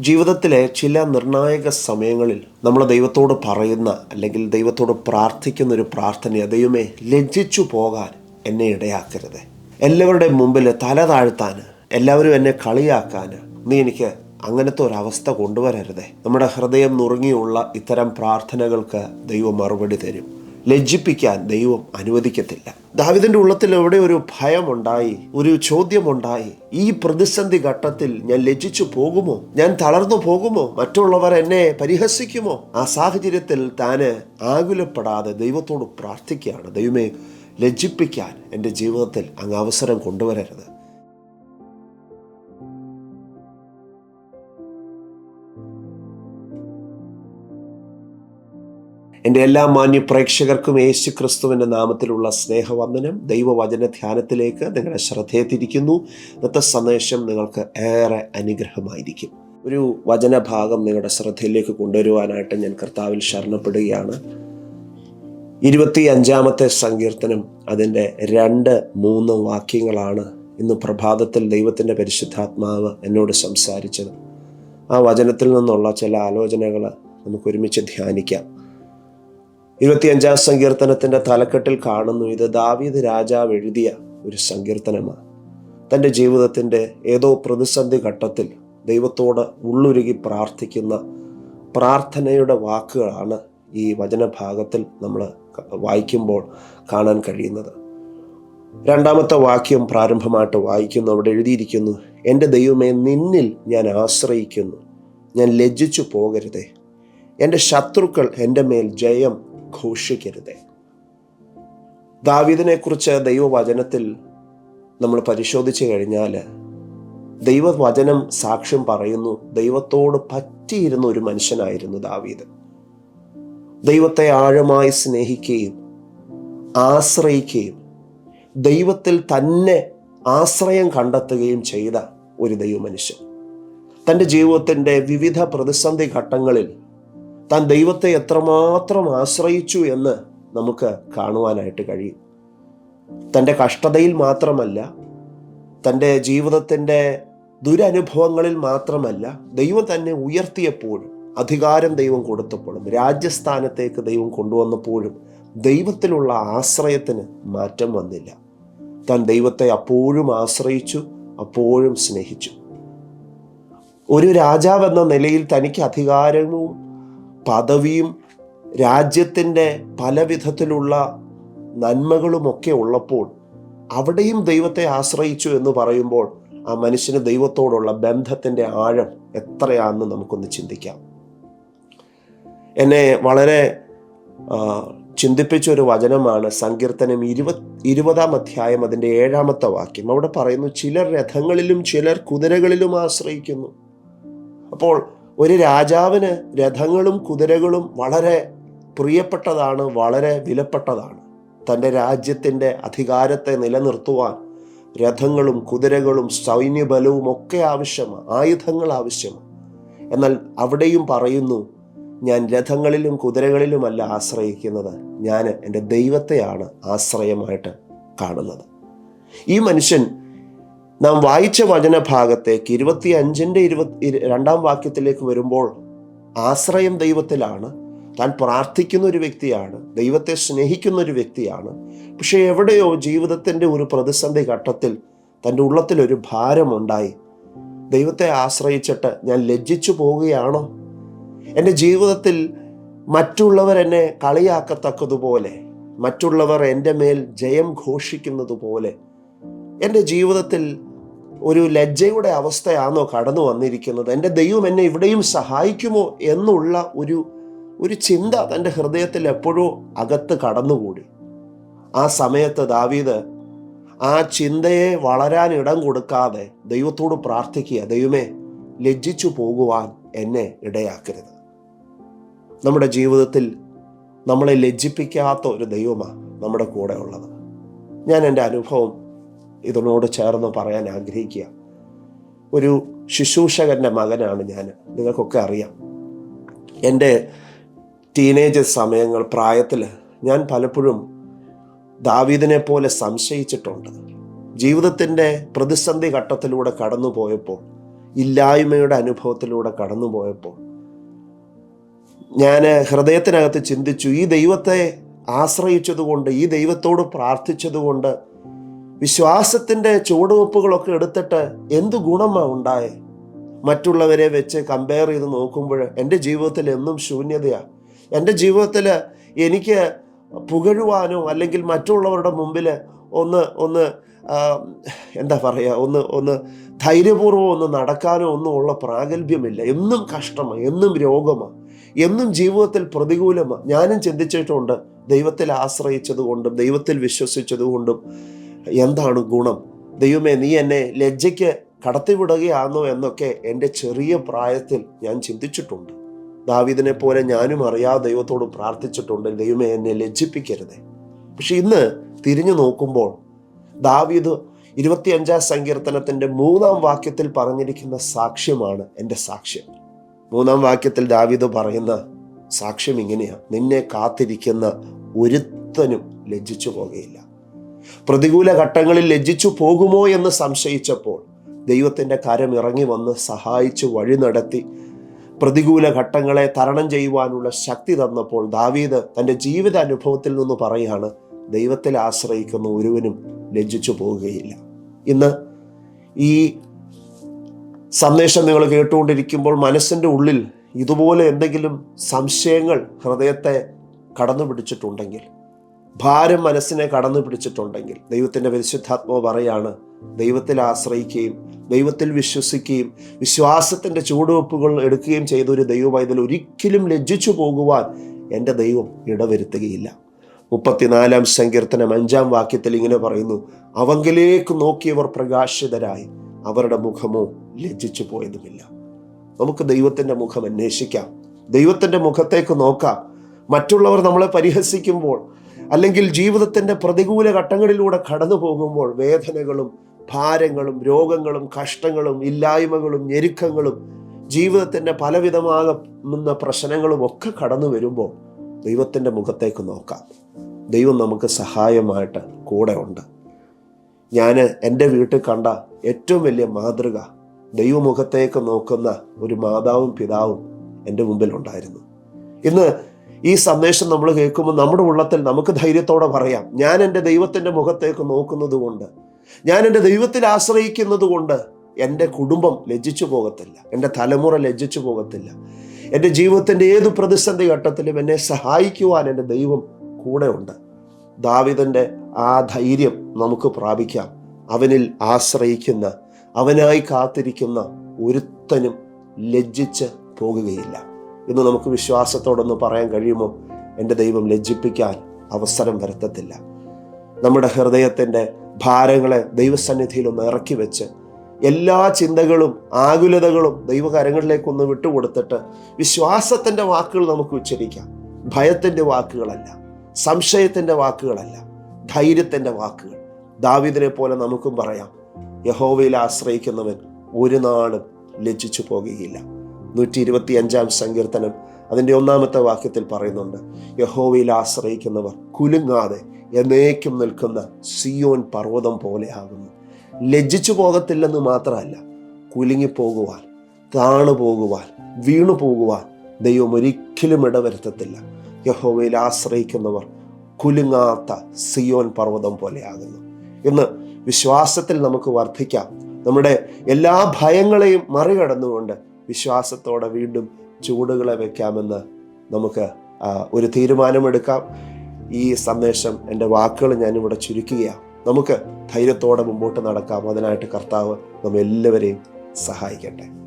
ജീവിതത്തിലെ ചില നിർണായക സമയങ്ങളിൽ നമ്മൾ ദൈവത്തോട് പറയുന്ന അല്ലെങ്കിൽ ദൈവത്തോട് പ്രാർത്ഥിക്കുന്ന ഒരു പ്രാർത്ഥന ദൈവമേ ലജ്ജിച്ചു പോകാൻ എന്നെ ഇടയാക്കരുത്. എല്ലാവരുടെ മുമ്പിൽ തല താഴ്ത്താൻ എല്ലാവരും എന്നെ കളിയാക്കാൻ നീ എനിക്ക് അങ്ങനത്തെ ഒരവസ്ഥ കൊണ്ടുവരരുതേ. നമ്മുടെ ഹൃദയം നുറുങ്ങിയുള്ള ഇത്തരം പ്രാർത്ഥനകൾക്ക് ദൈവം മറുപടി തരും. ലജ്ജിപ്പിക്കാൻ ദൈവം അനുവദിക്കത്തില്ല. ദാവിദിന്റെ ഉള്ളത്തിൽ എവിടെ ഒരു ഭയമുണ്ടായി ഒരു ചോദ്യമുണ്ടായി? ഈ പ്രതിസന്ധി ഘട്ടത്തിൽ ഞാൻ ലജ്ജിച്ചു പോകുമോ? ഞാൻ തളർന്നു പോകുമോ? മറ്റുള്ളവർ എന്നെ പരിഹസിക്കുമോ? ആ സാഹചര്യത്തിൽ താന് ആകുലപ്പെടാതെ ദൈവത്തോട് പ്രാർത്ഥിക്കുകയാണ്. ദൈവമേ ലജ്ജിപ്പിക്കാൻ എന്റെ ജീവിതത്തിൽ അങ്ങ് അവസരം കൊണ്ടുവരരുത്. എന്റെ എല്ലാ മാന്യ പ്രേക്ഷകർക്കും യേശു ക്രിസ്തുവിന്റെ നാമത്തിലുള്ള സ്നേഹവന്ദനം. ദൈവവചന ധ്യാനത്തിലേക്ക് നിങ്ങളുടെ ശ്രദ്ധയെ തിരിക്കുന്നു ഇന്നത്തെ സന്ദേശം നിങ്ങൾക്ക് ഏറെ അനുഗ്രഹമായിരിക്കും. ഒരു വചനഭാഗം നിങ്ങളുടെ ശ്രദ്ധയിലേക്ക് കൊണ്ടുവരുവാനായിട്ട് ഞാൻ കർത്താവിൽ ശരണപ്പെടുകയാണ്. ഇരുപത്തി അഞ്ചാമത്തെ സങ്കീർത്തനം അതിന്റെ രണ്ട് മൂന്ന് വാക്യങ്ങളാണ് ഇന്ന് പ്രഭാതത്തിൽ ദൈവത്തിന്റെ പരിശുദ്ധാത്മാവ് എന്നോട് സംസാരിച്ചത്. ആ വചനത്തിൽ നിന്നുള്ള ചില ആലോചനകൾ നമുക്ക് ഒരുമിച്ച് ധ്യാനിക്കാം. ഇരുപത്തിയഞ്ചാം സങ്കീർത്തനത്തിന്റെ തലക്കെട്ടിൽ കാണുന്നു ഇത് ദാവീദ് രാജാവ് എഴുതിയ ഒരു സങ്കീർത്തനമാണ്. തന്റെ ജീവിതത്തിന്റെ ഏതോ പ്രതിസന്ധി ഘട്ടത്തിൽ ദൈവത്തോട് ഉള്ളുരുകി പ്രാർത്ഥിക്കുന്ന പ്രാർത്ഥനയുടെ വാക്കുകളാണ് ഈ വചനഭാഗത്തിൽ നമ്മൾ വായിക്കുമ്പോൾ കാണാൻ കഴിയുന്നത്. രണ്ടാമത്തെ വാക്യം പ്രാരംഭമായിട്ട് വായിക്കുന്നു അവിടെ എഴുതിയിരിക്കുന്നു എന്റെ ദൈവമേ നിന്നിൽ ഞാൻ ആശ്രയിക്കുന്നു ഞാൻ ലജ്ജിച്ചു പോകരുതേ. എന്റെ ശത്രുക്കൾ എന്റെ മേൽ ജയം ഘോഷിക്കരുതേ. ദാവീദിനെ കുറിച്ച് ദൈവവചനത്തിൽ നമ്മൾ പരിശോധിച്ചു കഴിഞ്ഞാൽ ദൈവവചനം സാക്ഷ്യം പറയുന്നു ദൈവത്തോട് പറ്റിയിരുന്ന ഒരു മനുഷ്യനായിരുന്നു ദാവീദ്. ദൈവത്തെ ആഴമായി സ്നേഹിക്കുകയും ആശ്രയിക്കുകയും ദൈവത്തിൽ തന്നെ ആശ്രയം കണ്ടെത്തുകയും ചെയ്ത ഒരു ദൈവമനുഷ്യൻ. തന്റെ ജീവിതത്തിന്റെ വിവിധ പ്രതിസന്ധി ഘട്ടങ്ങളിൽ താൻ ദൈവത്തെ എത്രമാത്രം ആശ്രയിച്ചു എന്ന് നമുക്ക് കാണുവാനായിട്ട് കഴിയും. തന്റെ കഷ്ടതയിൽ മാത്രമല്ല തന്റെ ജീവിതത്തിന്റെ ദുരനുഭവങ്ങളിൽ മാത്രമല്ല ദൈവം തന്നെ ഉയർത്തിയപ്പോഴും അധികാരം ദൈവം കൊടുത്തപ്പോഴും രാജ്യസ്ഥാനത്തേക്ക് ദൈവം കൊണ്ടുവന്നപ്പോഴും ദൈവത്തിലുള്ള ആശ്രയത്തിന് മാറ്റം വന്നില്ല. താൻ ദൈവത്തെ അപ്പോഴും ആശ്രയിച്ചു അപ്പോഴും സ്നേഹിച്ചു. ഒരു രാജാവെന്ന നിലയിൽ തനിക്ക് അധികാരവും പദവിയും രാജ്യത്തിന്റെ പല വിധത്തിലുള്ള നന്മകളുമൊക്കെ ഉള്ളപ്പോൾ അവിടെയും ദൈവത്തെ ആശ്രയിച്ചു എന്ന് പറയുമ്പോൾ ആ മനുഷ്യന് ദൈവത്തോടുള്ള ബന്ധത്തിന്റെ ആഴം എത്രയാണെന്ന് നമുക്കൊന്ന് ചിന്തിക്കാം. എന്നെ വളരെ ചിന്തിപ്പിച്ച ഒരു വചനമാണ് സങ്കീർത്തനം ഇരുപത് ഇരുപതാം അധ്യായം അതിന്റെ ഏഴാമത്തെ വാക്യം. അവിടെ പറയുന്നു ചിലർ രഥങ്ങളിലും ചിലർ കുതിരകളിലും ആശ്രയിക്കുന്നു. അപ്പോൾ ഒരു രാജാവിന് രഥങ്ങളും കുതിരകളും വളരെ പ്രിയപ്പെട്ടതാണ് വളരെ വിലപ്പെട്ടതാണ്. തന്റെ രാജ്യത്തിന്റെ അധികാരത്തെ നിലനിർത്തുവാൻ രഥങ്ങളും കുതിരകളും സൈന്യബലവും ഒക്കെ ആവശ്യമാണ് ആയുധങ്ങൾ ആവശ്യമാണ്. എന്നാൽ അവിടെയും പറയുന്നു ഞാൻ രഥങ്ങളിലും കുതിരകളിലുമല്ല ആശ്രയിക്കുന്നത് ഞാൻ എന്റെ ദൈവത്തെയാണ് ആശ്രയമായിട്ട് കാണുന്നത്. ഈ മനുഷ്യൻ നാം വായിച്ച വചനഭാഗത്തേക്ക് ഇരുപത്തി അഞ്ചിന്റെ ഇരുപത്തി രണ്ടാം വാക്യത്തിലേക്ക് വരുമ്പോൾ ആശ്രയം ദൈവത്തിലാണ്. താൻ പ്രാർത്ഥിക്കുന്ന ഒരു വ്യക്തിയാണ് ദൈവത്തെ സ്നേഹിക്കുന്ന ഒരു വ്യക്തിയാണ്. പക്ഷേ എവിടെയോ ജീവിതത്തിന്റെ ഒരു പ്രതിസന്ധി ഘട്ടത്തിൽ തന്റെ ഉള്ളത്തിലൊരു ഭാരമുണ്ടായി. ദൈവത്തെ ആശ്രയിച്ചിട്ട് ഞാൻ ലജ്ജിച്ചു പോവുകയാണോ? എന്റെ ജീവിതത്തിൽ മറ്റുള്ളവർ എന്നെ കളിയാക്കത്തക്കതുപോലെ മറ്റുള്ളവർ എന്റെ മേൽ ജയം ഘോഷിക്കുന്നത് പോലെ എന്റെ ജീവിതത്തിൽ ഒരു ലജ്ജയുടെ അവസ്ഥയാണോ കടന്നു വന്നിരിക്കുന്നത്? എന്റെ ദൈവം എന്നെ ഇവിടെയും സഹായിക്കുമോ എന്നുള്ള ഒരു ഒരു ചിന്ത തന്റെ ഹൃദയത്തിൽ എപ്പോഴോ അകത്ത് കടന്നുകൂടി. ആ സമയത്ത് ദാവീദ് ആ ചിന്തയെ വളരാൻ ഇടം കൊടുക്കാതെ ദൈവത്തോട് പ്രാർത്ഥിക്കുക ദൈവമേ ലജ്ജിച്ചു പോകുവാൻ എന്നെ ഇടയാക്കരുത്. നമ്മുടെ ജീവിതത്തിൽ നമ്മളെ ലജ്ജിപ്പിക്കാത്ത ഒരു ദൈവമാണ് നമ്മുടെ കൂടെ ഉള്ളത് ഞാൻ എന്റെ അനുഭവം ഇതിനോട് ചേർന്ന് പറയാൻ ആഗ്രഹിക്കുക. ഒരു ശുശ്രൂഷകന്റെ മകനാണ് ഞാൻ. നിങ്ങൾക്കൊക്കെ അറിയാം. എന്റെ ടീനേജ് സമയങ്ങൾ പ്രായത്തിൽ ഞാൻ പലപ്പോഴും ദാവീദിനെ പോലെ സംശയിച്ചിട്ടുണ്ട്. ജീവിതത്തിന്റെ പ്രതിസന്ധി ഘട്ടത്തിലൂടെ കടന്നു പോയപ്പോൾ ഇല്ലായ്മയുടെ അനുഭവത്തിലൂടെ കടന്നു പോയപ്പോൾ ഞാൻ ഹൃദയത്തിനകത്ത് ചിന്തിച്ചു ഈ ദൈവത്തെ ആശ്രയിച്ചതുകൊണ്ട് ഈ ദൈവത്തോട് പ്രാർത്ഥിച്ചതുകൊണ്ട് വിശ്വാസത്തിന്റെ ചുവടുവെപ്പുകളൊക്കെ എടുത്തിട്ട് എന്ത് ഗുണമാണ് ഉണ്ടായേ? മറ്റുള്ളവരെ വെച്ച് കമ്പയർ ചെയ്ത് നോക്കുമ്പോൾ എന്റെ ജീവിതത്തിൽ എന്നും ശൂന്യതയാണ് എന്റെ ജീവിതത്തിൽ എനിക്ക് പുകഴുവാനോ അല്ലെങ്കിൽ മറ്റുള്ളവരുടെ മുമ്പിൽ ഒന്ന് ഒന്ന് എന്താ പറയുക ഒന്ന് ഒന്ന് ധൈര്യപൂർവം ഒന്ന് നടക്കാനോ ഒന്നും ഉള്ള പ്രാഗൽഭ്യമില്ല. എന്നും കഷ്ടമാണ് എന്നും രോഗമാണ് എന്നും ജീവിതത്തിൽ പ്രതികൂലമാണ് ഞാനും ചിന്തിച്ചിട്ടുണ്ട് ദൈവത്തിൽ ആശ്രയിച്ചതുകൊണ്ടും ദൈവത്തിൽ വിശ്വസിച്ചതുകൊണ്ടും എന്താണ് ഗുണം? ദൈവമേ നീ എന്നെ ലജ്ജയ്ക്ക് കടത്തിവിടുകയാണോ എന്നൊക്കെ എന്റെ ചെറിയ പ്രായത്തിൽ ഞാൻ ചിന്തിച്ചിട്ടുണ്ട്. ദാവിദിനെ പോലെ ഞാനും അറിയാതെ ദൈവത്തോട് പ്രാർത്ഥിച്ചിട്ടുണ്ട്. ദൈവമേ എന്നെ ലജ്ജിപ്പിക്കരുതേ. പക്ഷെ ഇന്ന് തിരിഞ്ഞു നോക്കുമ്പോൾ ദാവീദ് ഇരുപത്തിയഞ്ചാം സങ്കീർത്തനത്തിന്റെ മൂന്നാം വാക്യത്തിൽ പറഞ്ഞിരിക്കുന്ന സാക്ഷ്യമാണ് എന്റെ സാക്ഷ്യം. മൂന്നാം വാക്യത്തിൽ ദാവീദ് പറയുന്ന സാക്ഷ്യം ഇങ്ങനെയാണ് നിന്നെ കാത്തിരിക്കുന്ന ഒരുത്തനും ലജ്ജിച്ചു പോകുകയില്ല പ്രതികൂല ഘട്ടങ്ങളിൽ ലജ്ജിച്ചു പോകുമോ എന്ന് സംശയിച്ചപ്പോൾ ദൈവത്തിന്റെ കരം ഇറങ്ങി വന്ന് സഹായിച്ച് വഴി നടത്തി പ്രതികൂല ഘട്ടങ്ങളെ തരണം ചെയ്യുവാനുള്ള ശക്തി തന്നപ്പോൾ ദാവീദ് തന്റെ ജീവിത അനുഭവത്തിൽ നിന്ന് പറയുകയാണ് ദൈവത്തിൽ ആശ്രയിക്കുന്ന ഒരുവനും ലജ്ജിച്ചു പോവുകയില്ല ഇന്ന് ഈ സന്ദേശം നിങ്ങൾ കേട്ടുകൊണ്ടിരിക്കുമ്പോൾ മനസ്സിന്റെ ഉള്ളിൽ ഇതുപോലെ എന്തെങ്കിലും സംശയങ്ങൾ ഹൃദയത്തെ കടന്നു പിടിച്ചിട്ടുണ്ടെങ്കിൽ ഭാരം മനസ്സിനെ കടന്നു പിടിച്ചിട്ടുണ്ടെങ്കിൽ ദൈവത്തിന്റെ പരിശുദ്ധാത്മാവ് പറയാണ് ദൈവത്തിൽ ആശ്രയിക്കുകയും ദൈവത്തിൽ വിശ്വസിക്കുകയും വിശ്വാസത്തിന്റെ ചുവടുവെപ്പുകൾ എടുക്കുകയും ചെയ്ത ഒരു ദൈവമായതിൽ ഒരിക്കലും ലജ്ജിച്ചു പോകുവാൻ എന്റെ ദൈവം ഇടവരുത്തുകയില്ല. മുപ്പത്തിനാലാം സങ്കീർത്തനം അഞ്ചാം വാക്യത്തിൽ ഇങ്ങനെ പറയുന്നു അവങ്കിലേക്ക് നോക്കിയവർ പ്രകാശിതരായി അവരുടെ മുഖമോ ലജ്ജിച്ചു പോയതുമില്ല. നമുക്ക് ദൈവത്തിന്റെ മുഖം അന്വേഷിക്കാം ദൈവത്തിന്റെ മുഖത്തേക്ക് നോക്കാം. മറ്റുള്ളവർ നമ്മളെ പരിഹസിക്കുമ്പോൾ അല്ലെങ്കിൽ ജീവിതത്തിന്റെ പ്രതികൂല ഘട്ടങ്ങളിലൂടെ കടന്നു പോകുമ്പോൾ വേദനകളും ഭാരങ്ങളും രോഗങ്ങളും കഷ്ടങ്ങളും ഇല്ലായ്മകളും ഞെരുക്കങ്ങളും ജീവിതത്തിന്റെ പലവിധമാകുന്ന പ്രശ്നങ്ങളും ഒക്കെ കടന്നു വരുമ്പോൾ ദൈവത്തിന്റെ മുഖത്തേക്ക് നോക്കാം. ദൈവം നമുക്ക് സഹായമായിട്ട് കൂടെ ഉണ്ട്. ഞാൻ എന്റെ വീട്ടിൽ കണ്ട ഏറ്റവും വലിയ മാതൃക ദൈവമുഖത്തേക്ക് നോക്കുന്ന ഒരു മാതാവും പിതാവും എന്റെ മുമ്പിലുണ്ടായിരുന്നു ഇന്ന് ഈ സന്ദേശം നമ്മൾ കേൾക്കുമ്പോൾ നമ്മുടെ ഉള്ളത്തിൽ നമുക്ക് ധൈര്യത്തോടെ പറയാം. ഞാൻ എന്റെ ദൈവത്തിന്റെ മുഖത്തേക്ക് നോക്കുന്നത് കൊണ്ട് ഞാൻ എന്റെ ദൈവത്തിൽ ആശ്രയിക്കുന്നത് കൊണ്ട് എന്റെ കുടുംബം ലജ്ജിച്ചു പോകത്തില്ല. എന്റെ തലമുറ ലജ്ജിച്ചു പോകത്തില്ല. എന്റെ ജീവിതത്തിന്റെ ഏത് പ്രതിസന്ധി ഘട്ടത്തിലും എന്നെ സഹായിക്കുവാൻ എന്റെ ദൈവം കൂടെ ഉണ്ട് ദാവിദന്റെ ആ ധൈര്യം നമുക്ക് പ്രാപിക്കാം. അവനിൽ ആശ്രയിക്കുന്ന അവനായി കാത്തിരിക്കുന്ന ഒരുത്തനും ലജ്ജിച്ച് പോകുകയില്ല. ഇന്ന് നമുക്ക് വിശ്വാസത്തോടൊന്ന് പറയാൻ കഴിയുമോ? എന്റെ ദൈവം ലജ്ജിപ്പിക്കാൻ അവസരം വരുത്തത്തില്ല. നമ്മുടെ ഹൃദയത്തിന്റെ ഭാരങ്ങളെ ദൈവസന്നിധിയിൽ ഒന്ന് ഇറക്കി വെച്ച് എല്ലാ ചിന്തകളും ആകുലതകളും ദൈവകരങ്ങളിലേക്കൊന്ന് വിട്ടുകൊടുത്തിട്ട് വിശ്വാസത്തിന്റെ വാക്കുകൾ നമുക്ക് ഉച്ചരിക്കാം. ഭയത്തിന്റെ വാക്കുകളല്ല സംശയത്തിന്റെ വാക്കുകളല്ല ധൈര്യത്തിന്റെ വാക്കുകൾ. ദാവിദിനെ പോലെ നമുക്കും പറയാം യഹോവയിൽ ആശ്രയിക്കുന്നവൻ ഒരു നാളും ലജ്ജിച്ചു പോകുകയില്ല. നൂറ്റി ഇരുപത്തി അഞ്ചാം സങ്കീർത്തനം അതിന്റെ ഒന്നാമത്തെ വാക്യത്തിൽ പറയുന്നുണ്ട് യഹോവയിൽ ആശ്രയിക്കുന്നവർ കുലുങ്ങാതെ എന്നേക്കും നിൽക്കുന്ന സിയോൻ പർവതം പോലെ ആകുന്നു. ലജ്ജിച്ചു പോകത്തില്ലെന്ന് മാത്രമല്ല കുലുങ്ങിപ്പോകുവാൻ താണു പോകുവാൻ വീണു പോകുവാൻ ദൈവം ഒരിക്കലും ഇടവരുത്തത്തില്ല. യഹോവയിൽ ആശ്രയിക്കുന്നവർ കുലുങ്ങാത്ത സിയോൻ പർവതം പോലെയാകുന്നു ഇന്ന് വിശ്വാസത്തിൽ നമുക്ക് വർദ്ധിക്കാം. നമ്മുടെ എല്ലാ ഭയങ്ങളെയും മറികടന്നുകൊണ്ട് വിശ്വാസത്തോടെ വീണ്ടും ചൂടുകളെ വെക്കാമെന്ന് നമുക്ക് ഒരു തീരുമാനമെടുക്കാം. ഈ സന്ദേശം എന്റെ വാക്കുകൾ ഞാനിവിടെ ചുരുക്കുകയാണ്. നമുക്ക് ധൈര്യത്തോടെ മുമ്പോട്ട് നടക്കാം. അതിനായിട്ട് കർത്താവ് നമ്മെല്ലാവരെയും സഹായിക്കട്ടെ.